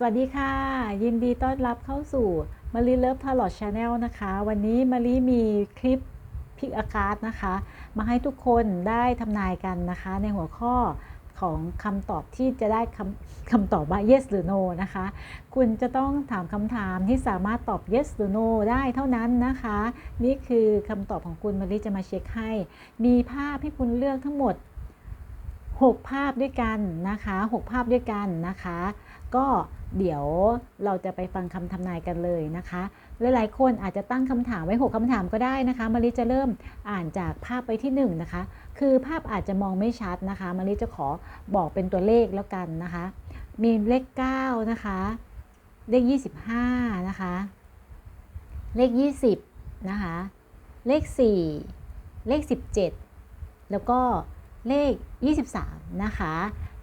สวัสดีค่ะ ยินดีต้อนรับเข้าสู่มารีเลิฟทาร์ลอตชาแนลนะคะ วันนี้มารีมีคลิปพิกอากาศนะคะ มาให้ทุกคนได้ทำนายกันนะคะ ในหัวข้อของคำตอบที่จะได้คำคำตอบว่า yes หรือ no นะคะ คุณจะต้องถามคำถามที่สามารถตอบ yes หรือ no ได้เท่านั้นนะคะ นี่คือคำตอบของคุณมารีจะมาเช็คให้ มีภาพให้คุณเลือกทั้งหมด 6 ภาพด้วยกันนะคะ 6 ภาพด้วยกันนะคะ ก็ เดี๋ยวเราจะไปฟังคำทำนายกันเลยนะคะ หลายๆ คนอาจจะตั้งคำถามไว้ 6คำถามก็ได้นะคะมาริจะเริ่มอ่านจากภาพไปที่ 1 นะคะ คือภาพอาจจะมองไม่ชัดนะคะมาริจะขอบอกเป็นตัวเลขแล้วกันนะคะ มีเลข 9 นะคะ เลข 25 นะคะ เลข 20 นะคะ เลข 4 เลข 17 แล้วก็เลข 23 นะคะ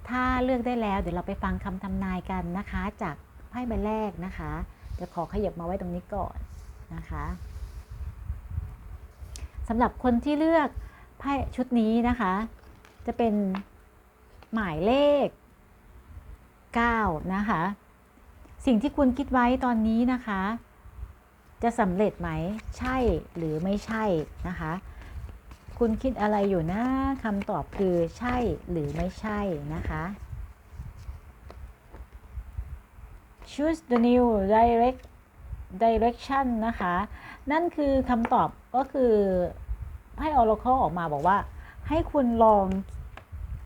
ถ้าเลือกได้แล้วเดี๋ยวเราไปฟังคำทำนายกันนะคะ จากไพ่ใบแรกนะคะเดี๋ยวขอขยับมาไว้ตรงนี้ก่อนนะคะสำหรับคนที่เลือกไพ่ชุดนี้นะคะ จะเป็นหมายเลข 9 นะคะ สิ่งที่คุณคิดไว้ตอนนี้นะคะ จะสำเร็จไหมใช่หรือไม่ใช่นะคะ คุณคิดอะไรอยู่นะคำตอบคือใช่หรือไม่ใช่นะคะ choose the new direct direction นะคะ นั่นคือคำตอบก็คือให้ Oracle ออกมาบอกว่า ให้คุณลอง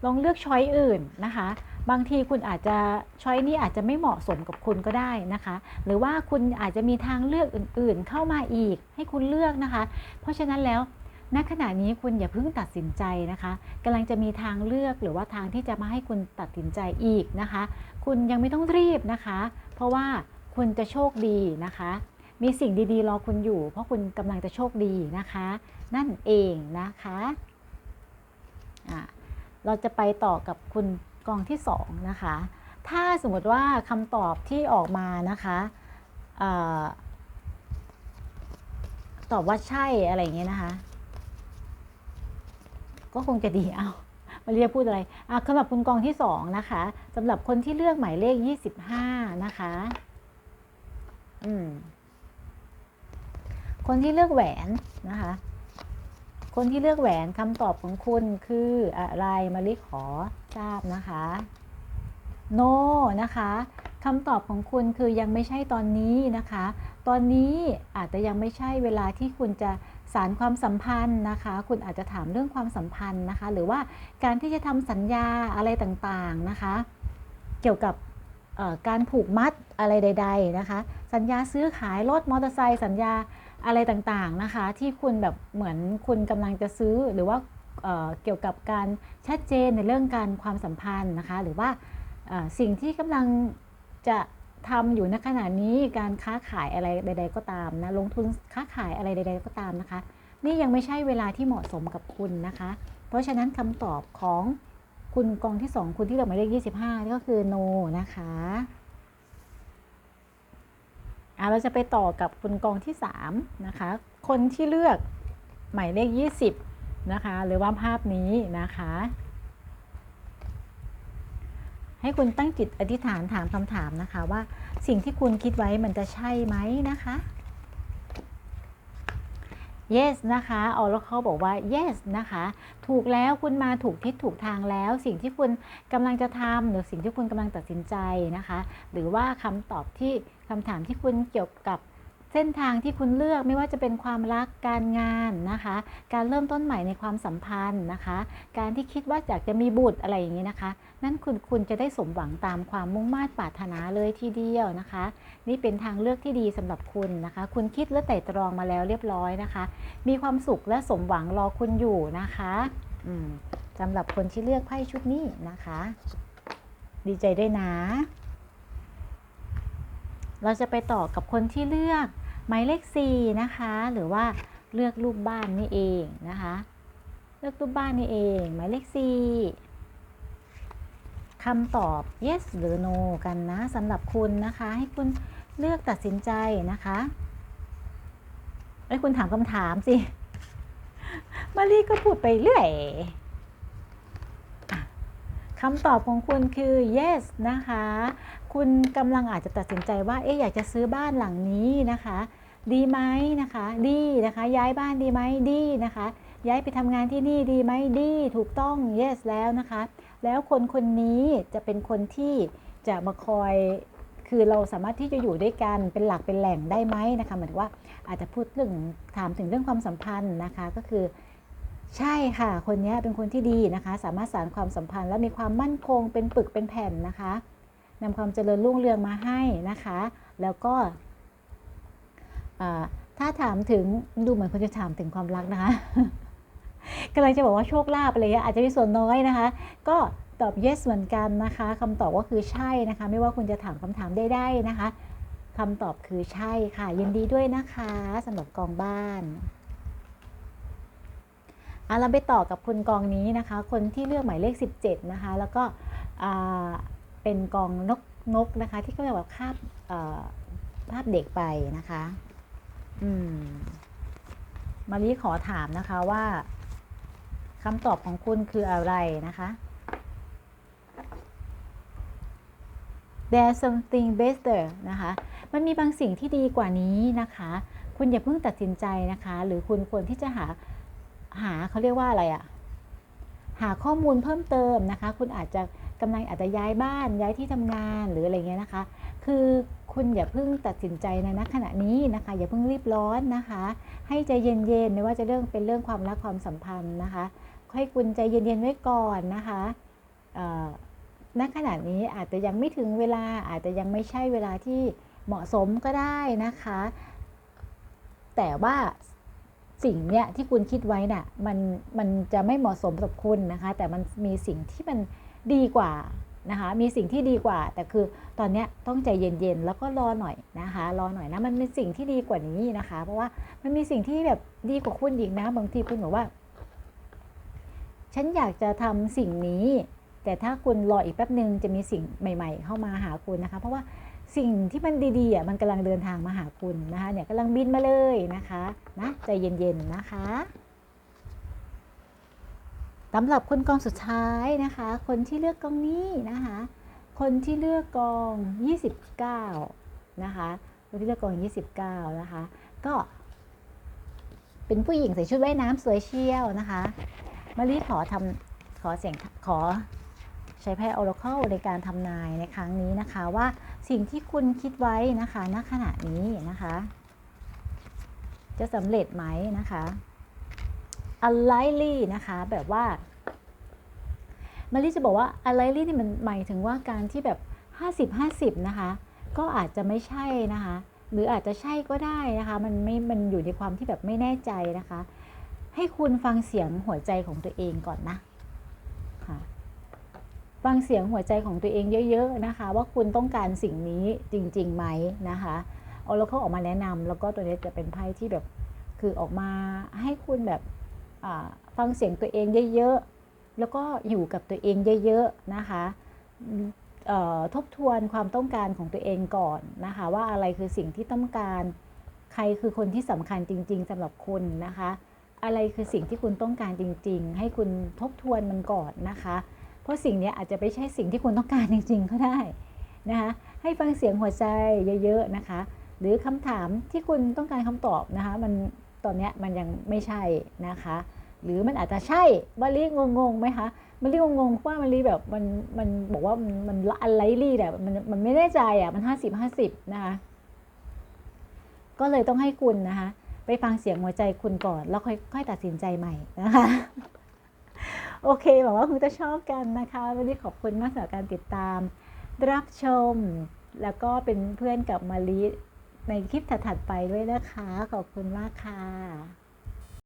ลองเลือกช้อยอื่นนะคะ บางทีคุณอาจจะช้อยนี้อาจจะไม่เหมาะสมกับคุณก็ได้นะคะ หรือว่าคุณอาจจะมีทางเลือกอื่นๆ เข้ามาอีก ให้คุณเลือกนะคะ เพราะฉะนั้นแล้ว ณขณะนี้คุณอย่าเพิ่งตัดสินใจนะคะกำลังจะมีทางเลือกหรือว่าทางที่จะมาให้คุณตัดสินใจอีกนะคะ คุณยังไม่ต้องรีบนะคะ เพราะว่าคุณจะโชคดีนะคะ มีสิ่งดีๆ รอคุณอยู่ เพราะคุณกำลังจะโชคดีนะคะ นั่นเองนะคะะเราจะไปต่อกับคุณกองที่2นะคะ ถ้าสมมติว่าคำตอบที่ออกมานะคะอตอบว่าใช่อะไรอย่างเงี้ยนะคะ ก็คงจะดีเอามาเรียกพูดอะไรอะสำหรับคุณกองที่สองนะคะสำหรับคนที่เลือกหมายเลขยี่สิบห้านะคะ อืม คนที่เลือกแหวนนะคะ คนที่เลือกแหวนคำตอบของคุณคืออะไรมาริขอทราบนะคะโน no, นะคะคำตอบของคุณคือยังไม่ใช่ตอนนี้นะคะ ตอนนี้อาจจะยังไม่ใช่เวลาที่คุณจะ สารความสัมพันธ์นะคะ คุณอาจจะถามเรื่องความสัมพันธ์นะคะ หรือว่าการที่จะทำสัญญาอะไรต่างๆนะคะ เกี่ยวกับการผูกมัดอะไรใด ๆนะคะ สัญญาซื้อขายรถมอเตอร์ไซค์สัญญาอะไรต่างๆนะคะ ที่คุณแบบเหมือนคุณกำลังจะซื้อหรือว่าเเกี่ยวกับการชัดเจนในเรื่องการความสัมพันธ์นะคะ หรือว่าสิ่งที่กำลังจะ ทำอยู่ในขณะนี้การค้าขายอะไรใด ๆ ก็ตามนะลงทุนค้าขายอะไรใด ๆ ก็ตามนะคะ นี่ยังไม่ใช่เวลาที่เหมาะสมกับคุณนะคะ เพราะฉะนั้นคำตอบของคุณกองที่ 2 คุณที่เราหมายเลข25 ก็คือ no นะคะอะเราจะไปต่อกับคุณกองที่3นะคะ คนที่เลือกหมายเลข 20 นะคะ หรือว่าภาพนี้นะคะ ให้คุณตั้งจิตอธิษฐานถามคำถามนะคะว่าสิ่งที่คุณคิดไว้มันจะใช่ไหมนะคะ yes นะคะออร์เขาบอกว่า yes นะคะ ถูกแล้วคุณมาถูกทิศถูกทางแล้ว สิ่งที่คุณกำลังจะทำหรือสิ่งที่คุณกำลังตัดสินใจนะคะ หรือว่าคำตอบที่คำถามที่คุณเกี่ยวกับ เส้นทางที่คุณเลือกไม่ว่าจะเป็นความรักการงานนะคะ การเริ่มต้นใหม่ในความสัมพันธ์นะคะ การที่คิดว่าอยากจะมีบุตรอะไรอย่างนี้นะคะ นั่นคุณคุณจะได้สมหวังตามความมุ่งมา่ปรารถนาเลยทีเดียวนะคะ นี่เป็นทางเลือกที่ดีสำหรับคุณนะคะ คุณคิดและไต่ตรองมาแล้วเรียบร้อยนะคะ มีความสุขและสมหวังรอคุณอยู่นะคะสำหรับคนที่เลือกไพ่ชุดนี้นะคะ ดีใจด้วยนะ เราจะไปต่อกับคนที่เลือกหมายเลข 4 นะคะ หรือว่าเลือกรูปบ้านนี่เองนะคะ เลือกรูปบ้านนี่เอง หมายเลข 4คำตอบ yes หรือ no กันนะสำหรับคุณนะคะ ให้คุณเลือกตัดสินใจนะคะให้คุณถามคำถามสิ มารีก็พูดไปเรื่อย คำตอบของคุณคือ yes นะคะ คุณกำลังอาจจะตัดสินใจว่า เอ๊ะอยากจะซื้อบ้านหลังนี้นะคะ ดีไหมนะคะ ดีนะคะ ย้ายบ้านดีไหมดีนะคะ ย้ายไปทำงานที่นี่ดีไหมดี ถูกต้อง yes แล้วนะคะ แล้วคนคนนี้จะเป็นคนที่จะมาคอยคือเราสามารถที่จะอยู่ด้วยกันเป็นหลักเป็นแหล่งได้ไหมนะคะเหมือนว่าอาจจะพูดเรื่องถามถึงเรื่องความสัมพันธ์นะคะ ก็คือ ใช่ค่ะ คนนี้เป็นคนที่ดีนะคะ สามารถสานความสัมพันธ์และมีความมั่นคงเป็นปึกเป็นแผ่นนะคะนำความเจริญรุ่งเรืองมาให้นะคะ แล้วก็ถ้าถามถึงดูเหมือนคนจะถามถึงความรักนะคะกำลังจะบอกว่าโชคลาภอะไรเงี้ยอาจจะมีส่วนน้อยนะคะ ก็ตอบ yes เหมือนกันนะคะคำตอบก็คือใช่นะคะ ไม่ว่าคุณจะถามคำถามได้ๆนะคะคำตอบคือใช่ค่ะยินดีด้วยนะคะสำหรับกองบ้าน อะเราไปต่อกับคุณกองนี้นะคะ คนที่เลือกหมายเลข 17 นะคะ แล้วก็เป็นกองนกนกนะคะ ที่เขาเรียกว่าภาพภาพเด็กไปนะคะ อืมมารีขอถามนะคะว่าคำตอบของคุณคืออะไรนะคะ There's something better นะคะ มันมีบางสิ่งที่ดีกว่านี้นะคะ คุณอย่าเพิ่งตัดสินใจนะคะ หรือคุณควรที่จะหา หาเขาเรียกว่าอะไรอะหาข้อมูลเพิ่มเติมนะคะ คุณอาจจะกำลังอาจจะย้ายบ้านย้ายที่ทำงานหรืออะไรเงี้ยนะคะ คือคุณอย่าเพิ่งตัดสินใจในณขณะนี้นะคะ อย่าเพิ่งรีบร้อนนะคะ ให้ใจเย็นๆไม่ว่าจะเรื่องเป็นเรื่องความรักความสัมพันธ์นะคะให้คุณใจเย็นๆไว้ก่อนนะคะณขณะนี้อาจจะยังไม่ถึงเวลาอาจจะยังไม่ใช่เวลาที่เหมาะสมก็ได้นะคะ แต่ว่า สิ่งเนี้ยที่คุณคิดไว้น่ะมันมันจะไม่เหมาะสมกับคุณนะคะ แต่มันมีสิ่งที่มันดีกว่านะคะ มีสิ่งที่ดีกว่า แต่คือตอนนี้ต้องใจเย็นๆ แล้วก็รอหน่อยนะคะ รอหน่อยนะ มันเป็นสิ่งที่ดีกว่านี้นะคะ เพราะว่ามันมีสิ่งที่แบบดีกว่าคุณอีกนะ บางทีคุณบอกว่า ฉันอยากจะทำสิ่งนี้ แต่ถ้าคุณรออีกแป๊บหนึ่งจะมีสิ่งใหม่ ๆ เข้ามาหาคุณนะคะ เพราะว่า สิ่งที่มันดีๆอะมันกำลังเดินทางมาหาคุณนะคะเนี่ยกำลังบินมาเลยนะคะนะใจเย็นๆนะคะสำหรับคนกองสุดท้ายนะคะ คนที่เลือกกองนี้นะคะ คนที่เลือกกอง 29 นะคะคนที่เลือกกอง 29 นะคะ ก็เป็นผู้หญิงใส่ชุดว่ายน้ำสวยเชี่ยวนะคะมารีขอทำขอเสียงขอ ใช้ไพ่ Oracle ในการทำนายในครั้งนี้นะคะ ว่าสิ่งที่คุณคิดไว้นะคะณขณะนี้นะคะ จะสำเร็จไหมนะคะ unlikely นะคะ แบบว่ามารีจะบอกว่า unlikely นี่มันหมายถึงว่าการที่แบบ 50-50 นะคะ ก็อาจจะไม่ใช่นะคะ หรืออาจจะใช่ก็ได้นะคะ มันไม่ มันอยู่ในความที่แบบไม่แน่ใจนะคะ ให้คุณฟังเสียงหัวใจของตัวเองก่อนนะ ฟังเสียงหัวใจของตัวเองเยอะ ๆนะคะ ว่าคุณต้องการสิ่งนี้จริงๆไหมนะคะเอาแล้วเขาออกมาแนะนำแล้วก็ตัวนี้จะเป็นไพ่ที่แบบคือออกมาให้คุณแบบฟังเสียงตัวเองเยอะๆแล้วก็อยู่กับตัวเองเยอะๆนะคะทบทวนความต้องการของตัวเองก่อนนะคะ ว่าอะไรคือสิ่งที่ต้องการใครคือคนที่สำคัญจริง ๆสำหรับคุณนะคะ อะไรคือสิ่งที่คุณต้องการจริง ๆ ให้คุณทบทวนมันก่อนนะคะ ราะสิ่งนี้อาจจะไม่ใช่สิ่งที่คุณต้องการจริง ๆ ก็ได้นะคะให้ฟังเสียงหัวใจเยอะๆนะคะ หรือคำถามที่คุณต้องการคำตอบนะคะมันตอนนี้มันยังไม่ใช่นะคะ หรือมันอาจจะใช่บาลีงงๆไหมคะบาลีงงๆเพราะว่าบาลีแบบมันมันบอกว่ามันมันอะไรลี่แบบมันมันไม่แน่ใจอะมันห้าสิบห้าสิบนะคะก็เลยต้องให้คุณนะคะ ไปฟังเสียงหัวใจคุณก่อน แล้วค่อยค่อยตัดสินใจใหม่นะคะ โอเคหวังว่าคุณจะชอบกันนะคะ วันนี้ขอบคุณมากสำหรับการติดตาม รับชม แล้วก็เป็นเพื่อนกับมาลีในคลิปถัดๆไปด้วยนะคะ ขอบคุณมากค่ะ